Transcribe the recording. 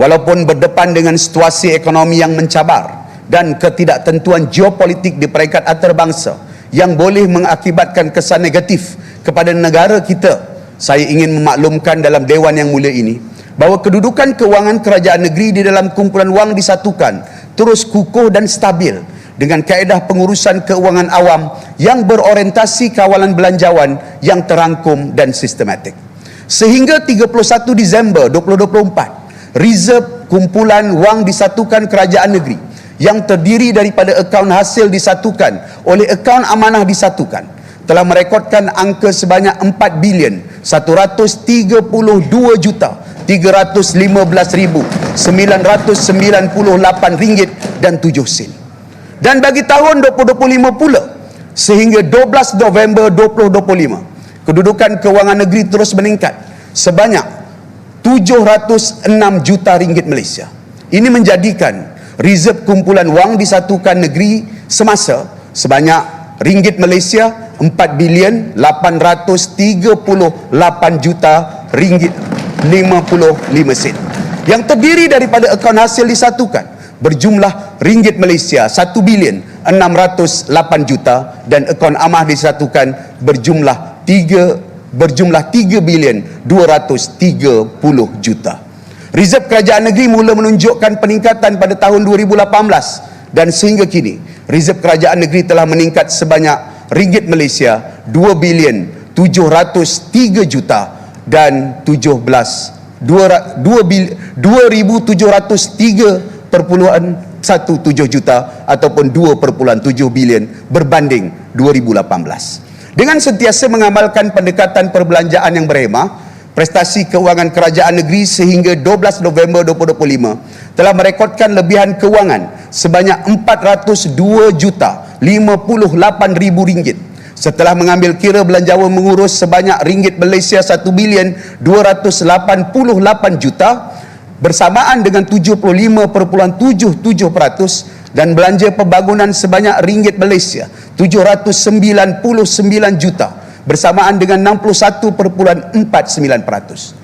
Walaupun berdepan dengan situasi ekonomi yang mencabar dan ketidaktentuan geopolitik di peringkat antarabangsa yang boleh mengakibatkan kesan negatif kepada negara kita, saya ingin memaklumkan dalam Dewan yang mulia ini bahawa kedudukan keuangan kerajaan negeri di dalam kumpulan wang disatukan terus kukuh dan stabil dengan kaedah pengurusan keuangan awam yang berorientasi kawalan belanjawan yang terangkum dan sistematik. Sehingga 31 Disember 2024, reserve kumpulan wang disatukan kerajaan negeri yang terdiri daripada akaun hasil disatukan oleh akaun amanah disatukan telah merekodkan angka sebanyak 4 bilion 132 juta 315,998 ringgit dan 7 sen. Dan bagi tahun 2025 pula sehingga 12 November 2025 kedudukan kewangan negeri terus meningkat sebanyak 706 juta ringgit Malaysia. Ini menjadikan reserve kumpulan wang disatukan negeri semasa sebanyak ringgit Malaysia 4 bilion 838 juta ringgit 55 sen. Yang terdiri daripada akaun hasil disatukan berjumlah ringgit Malaysia 1 bilion 608 juta dan akaun amah disatukan berjumlah 3 berjumlah 3 bilion 230 juta. Reserve kerajaan negeri mula menunjukkan peningkatan pada tahun 2018 dan sehingga kini reserve kerajaan negeri telah meningkat sebanyak ringgit Malaysia 2 bilion 703 juta dan 17 2703 perpuluhan 17 juta ataupun 2.7 bilion berbanding 2018. Dengan sentiasa mengamalkan pendekatan perbelanjaan yang berhemah, prestasi keuangan kerajaan negeri sehingga 12 November 2025 telah merekodkan lebihan keuangan sebanyak 402 juta 58 ribu ringgit. Setelah mengambil kira belanjawan mengurus sebanyak ringgit Malaysia 1 bilion 288 juta bersamaan dengan 75.77% dan belanja pembangunan sebanyak ringgit Malaysia 799 juta bersamaan dengan 61.49%.